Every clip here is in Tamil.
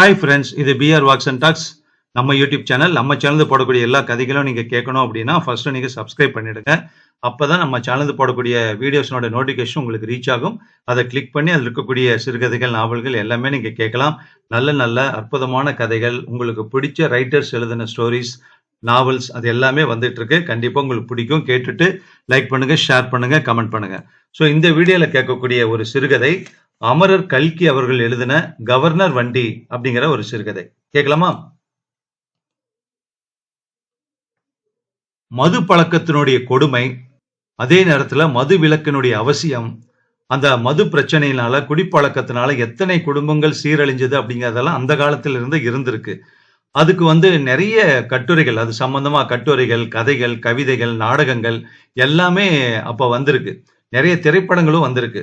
ஹாய் ஃப்ரெண்ட்ஸ் இது பிஆர் வாக்ஸ் அண்ட் டாக்ஸ் நம்ம யூடியூப் சேனல் நம்ம சேனல் போடக்கூடிய எல்லா கதைகளும் நீங்கள் கேட்கணும் அப்படின்னா ஃபர்ஸ்ட் நீங்கள் சப்ஸ்கிரைப் பண்ணிடுங்க. அப்போ தான் நம்ம சேனல் போடக்கூடிய வீடியோஸோட நோட்டிஃபிகேஷன் உங்களுக்கு ரீச் ஆகும். அதை கிளிக் பண்ணி அதில் இருக்கக்கூடிய சிறுகதைகள் நாவல்கள் எல்லாமே நீங்கள் கேட்கலாம். நல்ல நல்ல அற்புதமான கதைகள் உங்களுக்கு பிடிச்ச ரைட்டர்ஸ் எழுதின ஸ்டோரிஸ் நாவல்ஸ் அது எல்லாமே வந்துட்டு இருக்கு கண்டிப்பாக உங்களுக்கு பிடிக்கும். கேட்டுட்டு லைக் பண்ணுங்க ஷேர் பண்ணுங்க கமெண்ட் பண்ணுங்க. ஸோ இந்த வீடியோவில் கேட்கக்கூடிய ஒரு சிறுகதை அமரர் கல்கி அவர்கள் எழுதின கவர்னர் வண்டி அப்படிங்கிற ஒரு சிறுகதை. கேட்கலாமா? மது பழக்கத்தினுடைய கொடுமை அதே நேரத்துல மது விலக்கினுடைய அவசியம் அந்த மது பிரச்சனையினால குடிப்பழக்கத்தினால எத்தனை குடும்பங்கள் சீரழிஞ்சது அப்படிங்கறதெல்லாம் அந்த காலத்துல இருந்து இருந்திருக்கு. அதுக்கு வந்து நிறைய கட்டுரைகள் அது சம்பந்தமா கட்டுரைகள் கதைகள் கவிதைகள் நாடகங்கள் எல்லாமே அப்ப வந்திருக்கு. நிறைய திரைப்படங்களும் வந்திருக்கு.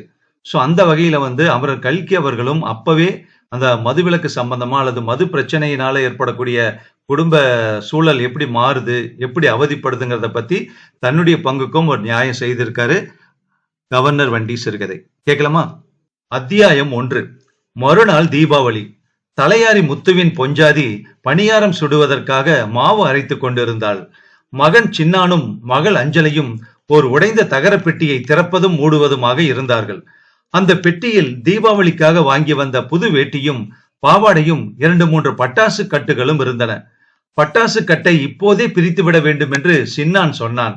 ஸோ அந்த வகையில வந்து அமரர் கல்கி அவர்களும் அப்பவே அந்த மதுவிலக்கு சம்பந்தமா அல்லது மது பிரச்சனையினால ஏற்படக்கூடிய குடும்ப சூழல் எப்படி மாறுது எப்படி அவதிப்படுதுங்கிறத பத்தி தன்னுடைய பங்குக்கும் ஒரு நியாயம் செய்திருக்காரு கவர்னர் வண்டி சிறுகதை. கேட்கலாமா? அத்தியாயம் ஒன்று. மறுநாள் தீபாவளி. தலையாரி முத்துவின் பொஞ்சாதி பணியாரம் சுடுவதற்காக மாவு அரைத்துக் கொண்டிருந்தாள். மகன் சின்னானும் மகள் அஞ்சலியும் ஒரு உடைந்த தகர பெட்டியை திறப்பதும் மூடுவதுமாக இருந்தார்கள். அந்த பெட்டியில் தீபாவளிக்காக வாங்கி வந்த புது வேட்டியும் பாவாடையும் இரண்டு மூன்று பட்டாசு கட்டுகளும் இருந்தன. பட்டாசு கட்டை இப்போதே பிரித்து விட வேண்டும் என்று சின்னான் சொன்னான்.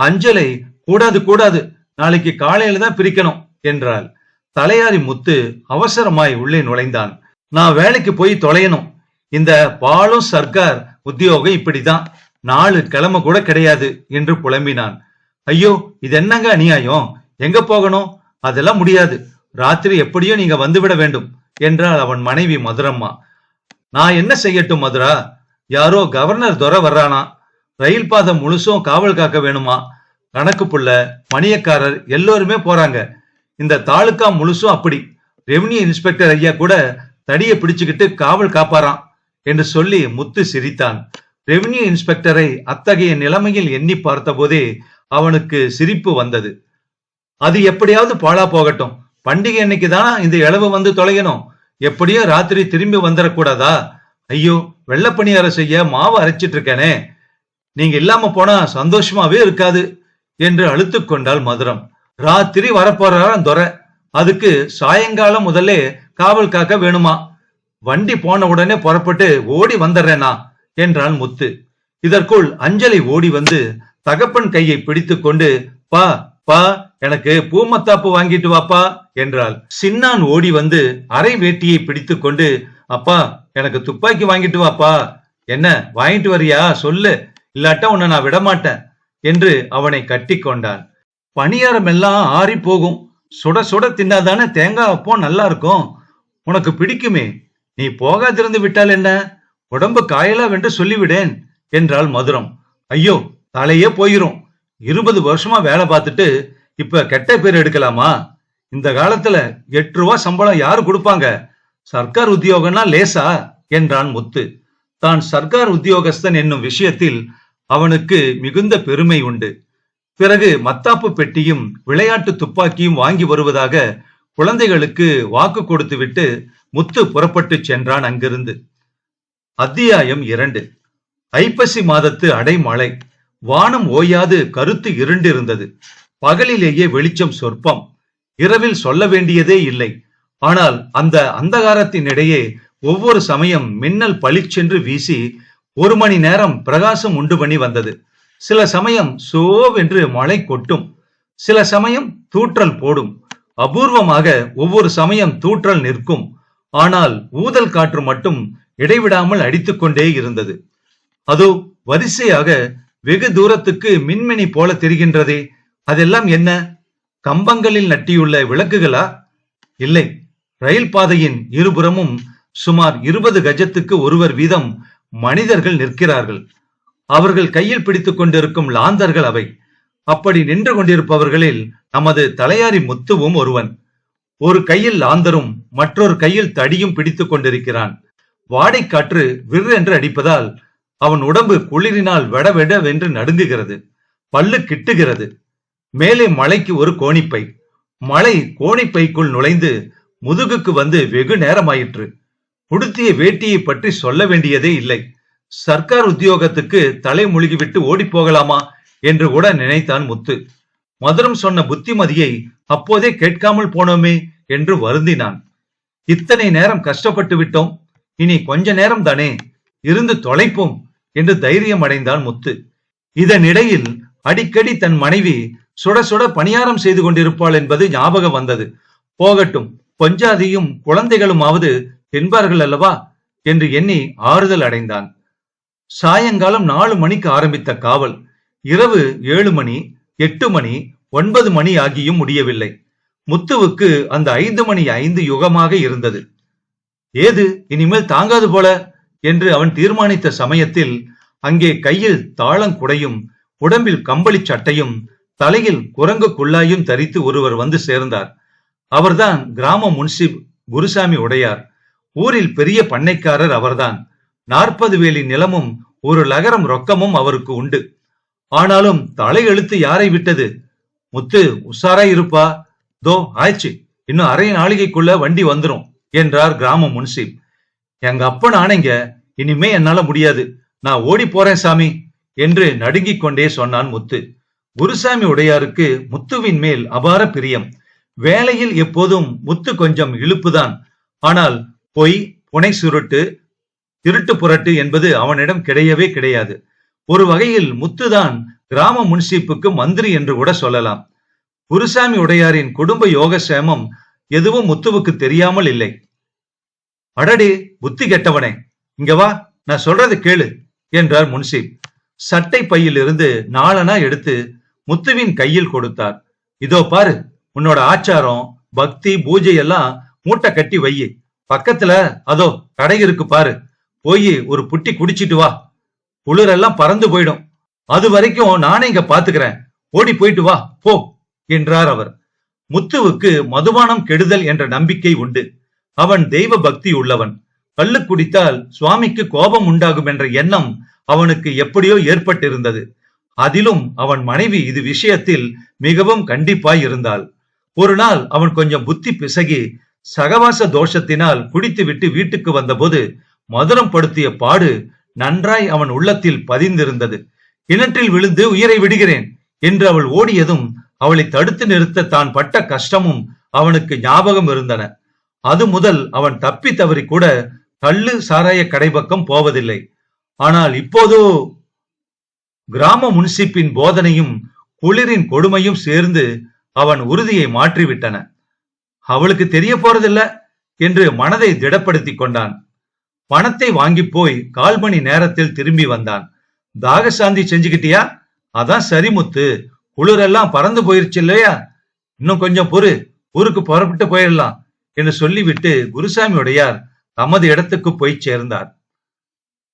அஞ்சலை கூடாது கூடாது நாளைக்கு காலையில தான் பிரிக்கணும் என்றாள். தலையாரி முத்து அவசரமாய் உள்ளே நுழைந்தான். நான் வேலைக்கு போய் தொலையணும். இந்த பாலும் சர்க்கார் உத்தியோகம் இப்படிதான். நாலு கிழமை கூட கிடையாது என்று புலம்பினான். ஐயோ இது என்னங்க அநியாயம்? எங்க போகணும்? அதெல்லாம் முடியாது. ராத்திரி எப்படியோ நீங்க வந்துவிட வேண்டும் என்றாள் அவன் மனைவி மதுரம்மா. நான் என்ன செய்யட்டும் மதுரா? யாரோ கவர்னர் துறை வர்றானா? ரயில் பாதை முழுசும் காவல் காக்க வேணுமா? கணக்கு புள்ள மணியக்காரர் எல்லோருமே போறாங்க. இந்த தாலுக்கா முழுசும் அப்படி. ரெவன்யூ இன்ஸ்பெக்டர் ஐயா கூட தடியை பிடிச்சுக்கிட்டு காவல் காப்பாரான் என்று சொல்லி முத்து சிரித்தான். ரெவன்யூ இன்ஸ்பெக்டரை அத்தகைய நிலைமையில் எண்ணி பார்த்தபோதே அவனுக்கு சிரிப்பு வந்தது. அது எப்படியாவது பாழா போகட்டும். பண்டிகை அன்னைக்கு தானா இந்த இளவு வந்து தொலையணும்? எப்படியோ ராத்திரி திரும்பி வந்துடக்கூடாதா ஐயோ வெள்ளப்பணியார செய்ய மாவு அரைச்சிட்டு இருக்கேனே நீங்க இல்லாம போனா சந்தோஷமாவே இருக்காது என்று அழுத்து கொண்டாள் மதுரம். ராத்திரி வரப்போறாராம் துரை. அதுக்கு சாயங்காலம் முதல்ல காவல் காக்க வேணுமா? வண்டி போன உடனே புறப்பட்டு ஓடி வந்துடுறேனா என்றான் முத்து. இதற்குள் அஞ்சலி ஓடி வந்து தகப்பன் கையை பிடித்து கொண்டு பா பா எனக்கு பூமத்தாப்பு வாங்கிட்டு வாப்பா என்றாள். சின்னான் ஓடி வந்து அரை வேட்டியை பிடித்து கொண்டு அப்பா எனக்கு துப்பாக்கி வாங்கிட்டு வாப்பா. என்ன வாங்கிட்டு வரியா? சொல்லு. இல்லாட்டா உன்னை நான் விடமாட்டேன் என்று அவனை கட்டி கொண்டான் பணியாரம் எல்லாம் ஆறி போகும். சுட சுட தின்னாதானே தேங்காய் அப்போ நல்லா இருக்கும் உனக்கு பிடிக்குமே. நீ போகாதிருந்து விட்டால் என்ன? உடம்பு காயலா வென்று சொல்லிவிடேன் என்றாள் மதுரம். ஐயோ தலையே போயிரும். இருபது வருஷமா வேலை பார்த்துட்டு இப்ப கெட்ட பேர் எடுக்கலாமா? இந்த காலத்துல எட்டு ரூபா சம்பளம் யாரு கொடுப்பாங்க? சர்க்கார் உத்தியோகம்னா லேசா? என்றான் முத்து. தான் சர்க்கார் உத்தியோகஸ்தன் என்னும் விஷயத்தில் அவனுக்கு மிகுந்த பெருமை உண்டு. பிறகு மத்தாப்பு பெட்டியும் விளையாட்டு துப்பாக்கியும் வாங்கி வருவதாக குழந்தைகளுக்கு வாக்கு கொடுத்துவிட்டு முத்து புறப்பட்டு சென்றான் அங்கிருந்து. அத்தியாயம் இரண்டு. ஐப்பசி மாதத்து அடைமழை. வானம் ஓயாது கருத்து இருண்டிருந்தது. பகலிலேயே வெளிச்சம் சொற்பம். இரவில் சொல்ல வேண்டியதே இல்லை. ஆனால் அந்த அந்தகாரத்தின் இடையே ஒவ்வொரு சமயம் மின்னல் பளிச்சென்று வீசி ஒரு மணி நேரம் பிரகாசம் உண்டு பண்ணி வந்தது. சில சமயம் சோவென்று மழை கொட்டும். சில சமயம் தூற்றல் போடும். அபூர்வமாக ஒவ்வொரு சமயம் தூற்றல் நிற்கும். ஆனால் ஊதல் காற்று மட்டும் இடைவிடாமல் அடித்துக்கொண்டே இருந்தது. அதோ வரிசையாக வெகு தூரத்துக்கு மின்மினி போல தெரிகின்றதே. அதெல்லாம் என்ன? கம்பங்களில் நட்டியுள்ள விளக்குகளா? இல்லை. ரயில் பாதையின் இருபுறமும் சுமார் இருபது கஜத்துக்கு ஒருவர் வீதம் மனிதர்கள் நிற்கிறார்கள். அவர்கள் கையில் பிடித்துக் கொண்டிருக்கும் லாந்தர்கள் அவை. அப்படி நின்று கொண்டிருப்பவர்களில் நமது தலையாரி முத்துவும் ஒருவன். ஒரு கையில் லாந்தரும் மற்றொரு கையில் தடியும் பிடித்துக் கொண்டிருக்கிறான். வாடைக்காற்று விர் என்று அடிப்பதால் அவன் உடம்பு குளிரினால் வெடவெடவென்று நடுங்குகிறது. பல்லு கிட்டுகிறது. மேலே மலைக்கு ஒரு கோணிப்பை. மலை கோணிப்பைக்குள் நுழைந்து முதுகுக்கு வந்து வெகு நேரமாயிற்று. உடுத்திய வேட்டியை பற்றி சொல்ல வேண்டியதே இல்லை. சர்க்கார் உத்தியோகத்துக்கு தலை முழுகிவிட்டு ஓடி போகலாமா என்று கூட நினைத்தான் முத்து. மதுரம் சொன்ன புத்திமதியை அப்போதே கேட்காமல் போனோமே என்று வருந்தினான். இத்தனை நேரம் கஷ்டப்பட்டு விட்டோம். இனி கொஞ்ச நேரம் தானே. இருந்து தொலைப்போம் என்று தைரியம் அடைந்தான் முத்து. இதனிடையில் அடிக்கடி தன் மனைவி சுட சுட பணியாரம் செய்து கொண்டிருப்பாள் என்பது ஞாபகம் வந்தது. போகட்டும் பஞ்சாதியும் குழந்தைகளுமாவது தின்பார்கள் அல்லவா? என்று எண்ணி ஆறுதல் அடைந்தான். சாயங்காலம் நாலு மணிக்கு ஆரம்பித்த காவல். இரவு ஏழு மணி எட்டு மணி ஒன்பது மணி ஆகியும் முடியவில்லை. முத்துவுக்கு அந்த ஐந்து மணி ஐந்து யுகமாக இருந்தது. ஏது இனிமேல் தாங்காது போல? என்று அவன் தீர்மானித்த சமயத்தில் அங்கே கையில் தாளங்குடையும் உடம்பில் கம்பளி சட்டையும் தலையில் குரங்கு குள்ளாயும் தரித்து ஒருவர் வந்து சேர்ந்தார். அவர்தான் கிராம முன்சிப் குருசாமி உடையார். ஊரில் பெரிய பண்ணைக்காரர் அவர்தான். நாற்பது வேலி நிலமும் ஒரு லகரம் ரொக்கமும் அவருக்கு உண்டு. ஆனாலும் தலையெழுத்து யாரை விட்டது? முத்து உஷாரா இருப்பா? தோ ஆயிடுச்சு. இன்னும் அரை நாளிகைக்குள்ள வண்டி வந்துரும் என்றார் கிராம முன்சிப் எங்க அப்பன் நானைங்க இனிமே என்னால முடியாது. நான் ஓடி போறேன் சாமி என்று நடுங்கிக் கொண்டே சொன்னான் முத்து. குருசாமி உடையாருக்கு முத்துவின் மேல் அபார பிரியம். வேலையில் எப்போதும் முத்து கொஞ்சம் இழுப்புதான். ஆனால் பொய் புனை சுருட்டு திருட்டு புரட்டு என்பது அவனிடம் கிடையவே கிடையாது. ஒரு வகையில் முத்துதான் கிராம முன்சீப்புக்கு மந்திரி என்று கூட சொல்லலாம். குருசாமி உடையாரின் குடும்ப யோகசேமம் எதுவும் முத்துவுக்கு தெரியாமல் இல்லை. அடடி புத்தி கெட்டவனே இங்க வா நான் சொல்றது கேளு என்றார் முன்சீப். சட்டை பையில் இருந்து நாளனா எடுத்து முத்துவின் கையில் கொடுத்தார். இதோ பாரு உன்னோட ஆச்சாரம் பக்தி பூஜை எல்லாம் மூட்டை கட்டி வையி பக்கத்துல அதோ கடை இருக்கு பாரு. போய் ஒரு புட்டி குடிச்சிட்டு வா. குளிரெல்லாம் பறந்து போயிடும். அது வரைக்கும் நானே இங்க பாத்துக்கிறேன். ஓடி போயிட்டு வா போ என்றார் அவர். முத்துவுக்கு மதுபானம் கெடுதல் என்ற நம்பிக்கை உண்டு. அவன் தெய்வ பக்தி உள்ளவன். கள்ளு குடித்தால் சுவாமிக்கு கோபம் உண்டாகும் என்ற எண்ணம் அவனுக்கு எப்படியோ ஏற்பட்டிருந்தது. அதிலும் அவன் மனைவி இது விஷயத்தில் மிகவும் கண்டிப்பாய் இருந்தாள். ஒரு நாள் அவன் கொஞ்சம் புத்தி பிசகி சகவாச தோஷத்தினால் குடித்துவிட்டு வீட்டுக்கு வந்தபோது மதுரம் படுத்திய பாடு நன்றாய் அவன் உள்ளத்தில் பதிந்திருந்தது. கிணற்றில் விழுந்து உயிரை விடுகிறேன் என்று அவள் ஓடியதும் அவளை தடுத்து நிறுத்த தான் பட்ட கஷ்டமும் அவனுக்கு ஞாபகம் இருந்தன. அது முதல் அவன் தப்பி தவறி கூட கள்ளு சாராய கடைபக்கம் போவதில்லை. ஆனால் இப்போதோ கிராம முன்சிப்பின் போதனையும் குளிரின் கொடுமையும் சேர்ந்து அவன் உறுதியை மாற்றிவிட்டன. அவளுக்கு தெரிய போறதில்ல என்று மனதை திடப்படுத்திக் கொண்டான். பணத்தை வாங்கி போய் கால் மணி நேரத்தில் திரும்பி வந்தான். தாகசாந்தி செஞ்சுக்கிட்டியா? அதான் சரி முத்து குளிரெல்லாம் பறந்து போயிருச்சு இல்லையா? இன்னும் கொஞ்சம் பொறு. ஊருக்கு புறப்பட்டு போயிடலாம் என்று சொல்லிவிட்டு குருசாமி உடையார் தமது இடத்துக்கு போய் சேர்ந்தார்.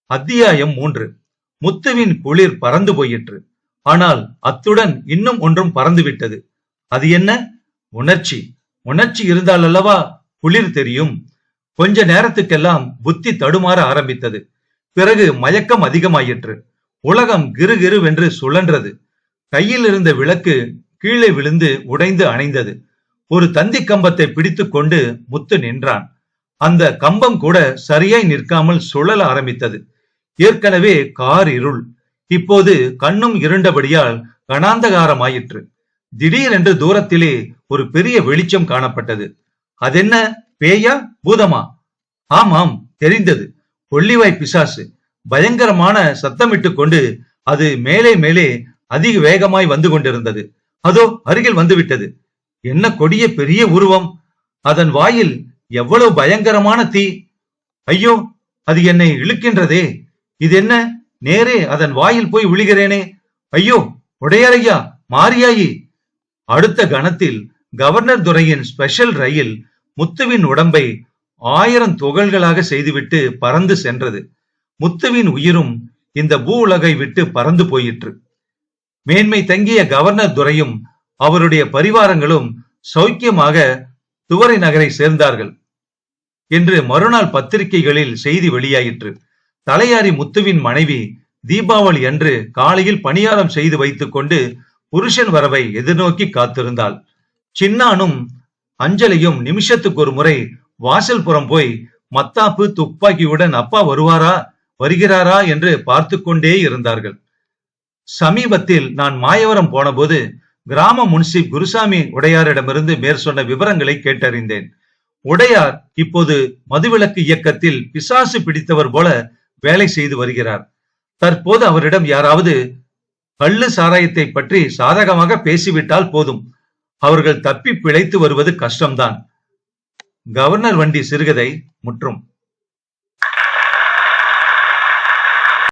அத்தியாயம் மூன்று. முத்துவின் குளிர் பறந்து போயிற்று. ஆனால் அத்துடன் இன்னும் ஒன்றும் பறந்து விட்டது. அது என்ன? உணர்ச்சி. உணர்ச்சி இருந்தால் அல்லவா குளிர் தெரியும். கொஞ்ச நேரத்துக்கெல்லாம் புத்தி தடுமாற ஆரம்பித்தது. பிறகு மயக்கம் அதிகமாயிற்று. உலகம் கிருகிருவென்று சுழன்றது. கையில் இருந்த விளக்கு கீழே விழுந்து உடைந்து அணைந்தது. ஒரு தந்தி கம்பத்தை பிடித்து கொண்டு முத்து நின்றான். அந்த கம்பம் கூட சரியாய் நிற்காமல் சுழல ஆரம்பித்தது. ஏற்கனவே கார் இருள். இப்போது கண்ணும் இருண்டபடியால் கணாந்தகாரமாயிற்று. திடீரென்று தூரத்திலே ஒரு பெரிய வெளிச்சம் காணப்பட்டது. அதென்ன? பேயா? பூதமா? ஆமாம் தெரிந்தது. கொள்ளிவாய் பிசாசு. பயங்கரமான சத்தமிட்டு கொண்டு அது மேலே மேலே அதிக வேகமாய் வந்து கொண்டிருந்தது. அதோ அருகில் வந்துவிட்டது. என்ன கொடிய பெரிய உருவம்? அதன் வாயில் எவ்வளவு பயங்கரமான தீ? ஐயோ அது என்னை இழுக்கின்றதே. இது என்ன நேரே அதன் வாயில் போய் விழுகிறேனே. ஐயோ உடையரையா மாரியாயி. அடுத்த கணத்தில் கவர்னர் துரையின் ஸ்பெஷல் ரயில் முத்துவின் உடம்பை ஆயிரம் துகள்களாக செய்துவிட்டு பறந்து சென்றது. முத்துவின் உயிரும் இந்த பூ உலகை விட்டு பறந்து போயிற்று. மேன்மை தங்கிய கவர்னர் துரையும் அவருடைய பரிவாரங்களும் சௌக்கியமாக துவரை நகரை சேர்ந்தார்கள். என்று மறுநாள் பத்திரிகைகளில் செய்தி வெளியாயிற்று. தலையாரி முத்துவின் மனைவி தீபாவளி அன்று காலையில் பணியாரம் செய்து வைத்துக் கொண்டு புருஷன் வரவை எதிர்நோக்கி காத்திருந்தாள். சின்னானும் அஞ்சலியும் நிமிஷத்துக்கு ஒரு முறை வாசல் புறம் போய் மத்தாப்பு துப்பாக்கியுடன் அப்பா வருவாரா வருகிறாரா? என்று பார்த்து கொண்டே இருந்தார்கள். சமீபத்தில் நான் மாயவரம் போனபோது கிராம முன்சி குருசாமி உடையாரிடமிருந்து மேற்சொன்ன விவரங்களை கேட்டறிந்தேன். உடையார் இப்போது மதுவிலக்கு இயக்கத்தில் பிசாசு பிடித்தவர் போல வேலை செய்து வருகிறார். தற்போது அவரிடம் யாராவது கள்ளு சாராயத்தை பற்றி சாதகமாக பேசிவிட்டால் போதும். அவர்கள் தப்பி பிழைத்து வருவது கஷ்டம்தான். கவர்னர் வண்டி சிறுகதை முற்றும்.